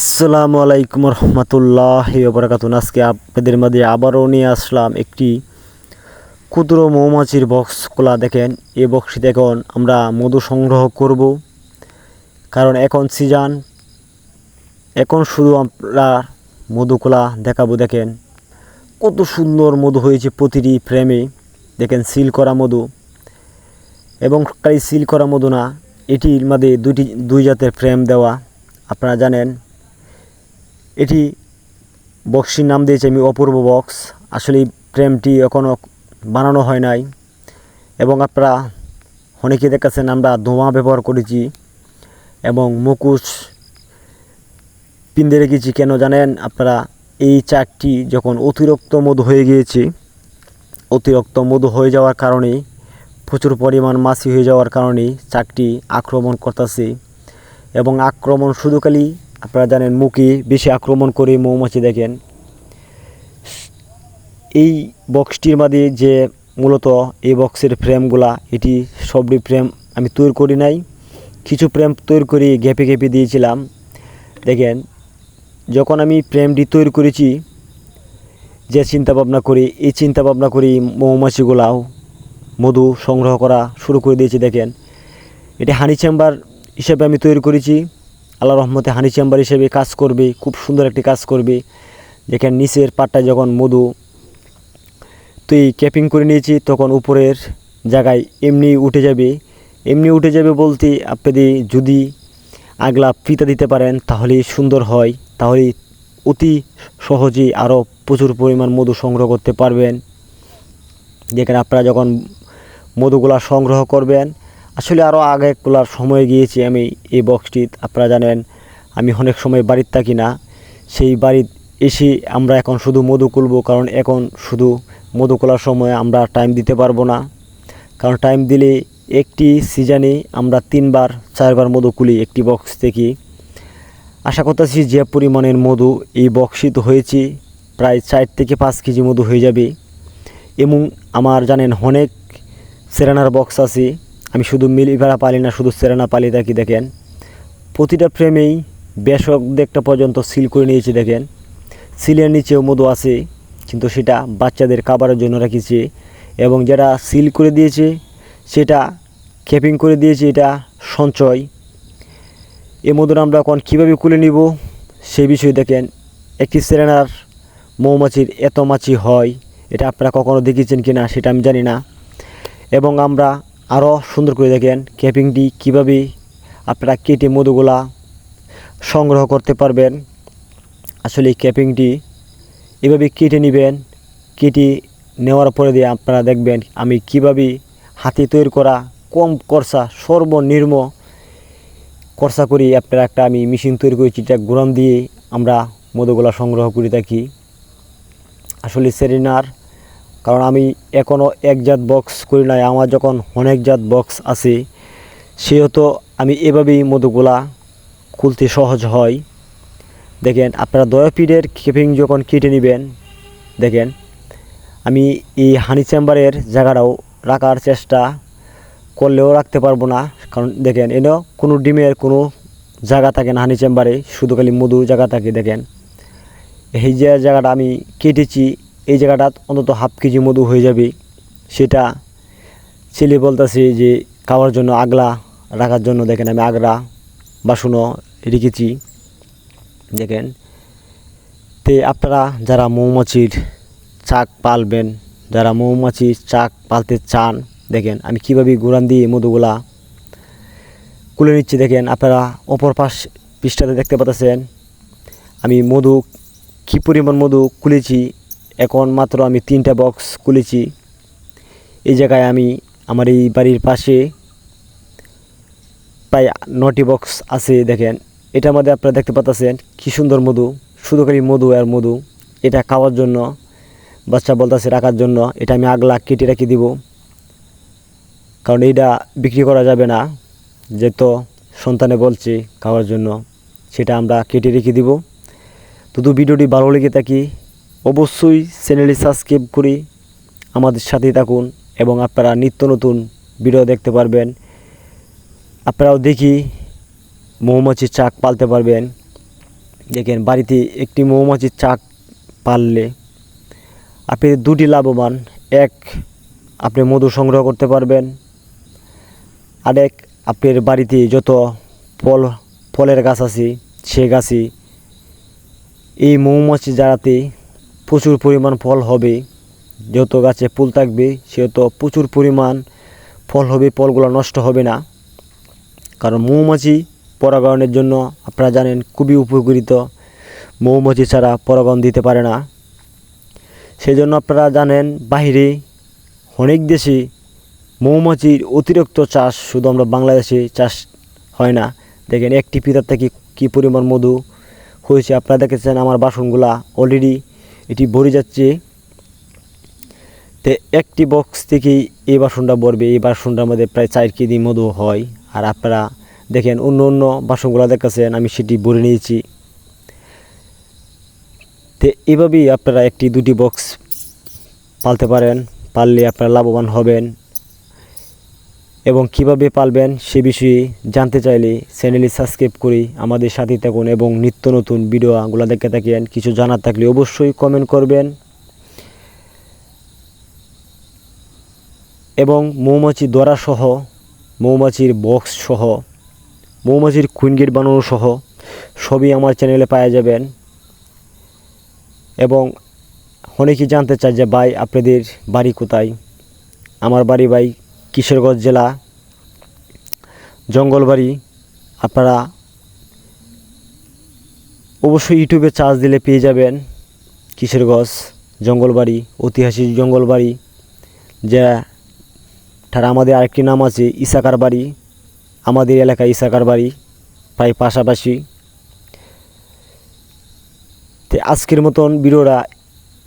আসসালামু আলাইকুম রহমতুল্লাহ বরাকাতুন আজকে আপনাদের মাঝে আবারও নিয়ে আসলাম একটি ক্ষুদ্র মৌমাছির বক্স খোলা। দেখেন, এই বক্সটিতে এখন আমরা মধু সংগ্রহ করব। কারণ এখন সিজন এখন শুধু আমরা মধু খোলা দেখাবো। দেখেন, কত সুন্দর মধু হয়েছে প্রতিটি ফ্রেমে দেখেন সিল করা মধু। এবং খালি সিল করা মধু না, এটির মধ্যে দুটি দুই জাতের ফ্রেম দেওয়া। আপনারা জানেন এটি বক্সটির নাম দিয়েছি আমি অপূর্ব বক্স। আসলে এই ফ্রেমটি এখনও বানানো হয় নাই এবং আপনারা অনেকে দেখাচ্ছেন আমরা ধোঁয়া ব্যবহার করেছি এবং মুকুশ পিন্দে রেখেছি। কেন জানেন? আপনারা এই চাকটি যখন অতিরিক্ত মধু হয়ে গিয়েছে, অতিরিক্ত মধু হয়ে যাওয়ার কারণে প্রচুর পরিমাণ মাছি হয়ে যাওয়ার কারণে চাকটি আক্রমণ করতেছে এবং আক্রমণ শুধু খালি আপনারা জানেন মুখে বেশি আক্রমণ করে মৌমাছি দেখেন। এই বক্সটির মাঝে যে মূলত এই বক্সের ফ্রেমগুলা এটি সবটি ফ্রেম আমি তৈরি করি নাই। কিছু ফ্রেম তৈরি করে ঘেপে ঘেপে দিয়েছিলাম। দেখেন, যখন আমি ফ্রেমটি তৈরি করেছি, যে চিন্তা ভাবনা করি, এই চিন্তা ভাবনা করি মৌমাছিগুলাও মধু সংগ্রহ করা শুরু করে দিয়েছি, দেখেন। এটি হানি চেম্বার হিসেবে আমি তৈরি করেছি। আল্লাহ রহমতে হানি চেম্বার হিসেবে কাজ করবে, খুব সুন্দর একটি কাজ করবে। দেখেন নিচের পাটটায় যখন মধু তুই ক্যাপিং করে নিয়েছি, তখন উপরের জায়গায় এমনি উঠে যাবে। এমনি উঠে যাবে বলতে আপনি যদি আগলা ফিতা দিতে পারেন তাহলে সুন্দর হয়। তাহলে অতি সহজেই আরও প্রচুর পরিমাণ মধু সংগ্রহ করতে পারবেন। যেখানে আপনারা যখন মধুগুলা সংগ্রহ করবেন আসলে আরও আগেগুলার সময় গিয়েছি আমি এই বক্সটি আপনারা জানেন আমি অনেক সময় বাড়ির থাকি না। সেই বাড়ির এসে আমরা এখন শুধু মধু কুলবো কারণ এখন শুধু মধু কোলার সময় আমরা টাইম দিতে পারব না। কারণ টাইম দিলে একটি সিজনে আমরা তিনবার, চারবার মধু কুলি একটি বক্স থেকে। আশা করতেছি যে পরিমাণের মধু এই বক্সিত হয়েছে, প্রায় চার থেকে পাঁচ কেজি মধু হয়ে যাবে। এবং আমার জানেন অনেক সেরানার বক্স আছে আমি শুধু মিলি ভেড়া পালি না, শুধু সেরানা পালি থাকি দেখেন। প্রতিটা ফ্রেমেই বেশক দেখটা পর্যন্ত সিল করে নিয়েছি, দেখেন। সিলের নিচেও মধু আছে, কিন্তু সেটা বাচ্চাদের খাবারের জন্য রাখিছে এবং যেটা সিল করে দিয়েছে, সেটা ক্যাপিং করে দিয়েছে, এটা সঞ্চয়। এ মধুর আমরা এখন কীভাবে খুলে নিব সেই বিষয়ে দেখেন। একটি সেরেনার মৌমাছির এত মাছি হয়, এটা আপনারা কখনো দেখেছেন কি না সেটা আমি জানি না। এবং আমরা আরও সুন্দর করে দেখেন ক্যাপিংটি কীভাবে আপনারা কেটে মধুগুলা সংগ্রহ করতে পারবেন। আসলে এই ক্যাপিংটি এভাবে কেটে নেবেন, কেটে নেওয়ার পরে দিয়ে আপনারা দেখবেন আমি কীভাবে হাতে তৈরি করা কম খরচা সর্বনির্ম খরচা করি আপনারা একটা আমি মেশিন তৈরি করেছি, এটা গুরাম দিয়ে আমরা মধুগুলা সংগ্রহ করে থাকি। আসলে সেরিনার কারণ আমি এখনও এক জাত বক্স করি নাই, আমার যখন অনেক জাত বক্স আছে, সেহেতু আমি এভাবেই মধুগুলা খুলতে সহজ হয়। দেখেন, আপনারা দয়াপিডের কেপিং যখন কেটে নেবেন, দেখেন, আমি এই হানি চেম্বারের জায়গাটাও রাখার চেষ্টা করলেও রাখতে পারব না। কারণ দেখেন এনেও কোনো ডিমের কোনো জায়গা থাকে না হানি চেম্বারে শুধু খালি মধু জায়গা থাকে, দেখেন। এই যে জায়গাটা আমি কেটেছি এই জায়গাটা অন্তত হাফ কেজি মধু হয়ে যাবে। সেটা ছেলে বলতেছে যে খাওয়ার জন্য আগলা, রাখার জন্য দেখেন আমি আগরা বাসনও রেখেছি। দেখেন। তে আপনারা যারা মৌমাছির চাক পালবেন, যারা মৌমাছির চাক পালতে চান, দেখেন আমি কীভাবে গুড়ান দিয়ে মধুগুলা কুলে নিচ্ছি, দেখেন আপনারা অপর পাশ পৃষ্ঠাতে দেখতে পাচ্ছেন আমি মধু কী পরিমাণ মধু খুলেছি এখন মাত্র আমি তিনটা বক্স খুলেছি। এই জায়গায় আমি আমার এই বাড়ির পাশে প্রায় নটি বক্স আছে, দেখেন। এটার মধ্যে আপনারা দেখতে পাচ্ছেন কী সুন্দর মধু শুধু খালি মধু আর মধু। এটা খাওয়ার জন্য, বাচ্চা বলতেছে রাখার জন্য, এটা আমি আগলা কেটে রেখে দিব। কারণ এইটা বিক্রি করা যাবে না, যেহেতু সন্তানে বলছে খাওয়ার জন্য, সেটা আমরা কেটে রেখে দিব। শুধু ভিডিওটি ভালো লেগে থাকি অবশ্যই চ্যানেলটি সাবস্ক্রাইব করি আমাদের সাথেই থাকুন এবং আপনারা নিত্য নতুন ভিডিও দেখতে পারবেন। আপনারাও দেখি মৌমাছির চাক পালতে পারবেন। দেখেন, বাড়িতে একটি মৌমাছির চাক পাললে আপনি দুটি লাভবান। এক, আপনি মধু সংগ্রহ করতে পারবেন। আরেক আপনার বাড়িতে যত ফল, ফলের গাছ আছে, সে গাছে এই মৌমাছি জারাতে প্রচুর পরিমাণ ফল হবে। যত গাছে ফুল থাকবে সেত প্রচুর পরিমাণ ফল হবে, ফলগুলো নষ্ট হবে না। কারণ মৌমাছি পরাগায়নের জন্য আপনারা জানেন খুবই উপকৃত। মৌমাছি ছাড়া পরাগণ দিতে পারে না। সেই জন্য আপনারা জানেন বাইরে অনেক দেশে মৌমাছির অতিরিক্ত চাষ শুধু আমরা বাংলাদেশে চাষ হয় না। দেখেন একটি পিতার থেকে কী পরিমাণ মধু হয়েছে, আপনারা দেখেছেন আমার বাসনগুলা অলরেডি এটি ভরে যাচ্ছে। তো একটি বক্স থেকেই এই বাসনটা ভরবে। এই বাসনটার মধ্যে প্রায় চার কেজি মধু হয়। আর আপনারা দেখেন অন্য অন্য বাসনগুলো দেখাচ্ছেন আমি সেটি ভরে নিয়েছি। তো এভাবেই আপনারা একটি দুটি বক্স পালতে পারেন। পাললে আপনারা লাভবান হবেন। এবং কীভাবে পালবেন সে বিষয়ে জানতে চাইলে চ্যানেলটি সাবস্ক্রাইব করি আমাদের সাথে থাকুন এবং নিত্য নতুন ভিডিওগুলো দেখে থাকেন। কিছু জানার থাকলে অবশ্যই কমেন্ট করবেন। এবং মৌমাছি সহ, মৌমাছির বক্স সহ, মৌমাছির কুইন গেট বানানো সহ সবই আমার চ্যানেলে পাওয়া যাবেন। এবং অনেকেই জানতে চায় যে, ভাই, আপনাদের বাড়ি কোথায়? আমার বাড়ি ভাই কিশোরগঞ্জ জেলা, জঙ্গলবাড়ি, আপনারা অবশ্যই ইউটিউবে চার্জ দিলে পেয়ে যাবেন কিশোরগঞ্জ, জঙ্গলবাড়ি, ঐতিহাসিক জঙ্গলবাড়ি, যা তার আমাদের আরেকটি নাম আছে ইসাকার বাড়ি আমাদের এলাকায় ইসাকার বাড়ি প্রায় পাশাপাশি। তো আজকের মতন ভিডিওটা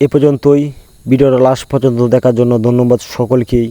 এ পর্যন্তই। ভিডিওটা লাস্ট পর্যন্ত দেখার জন্য ধন্যবাদ সকলকেই।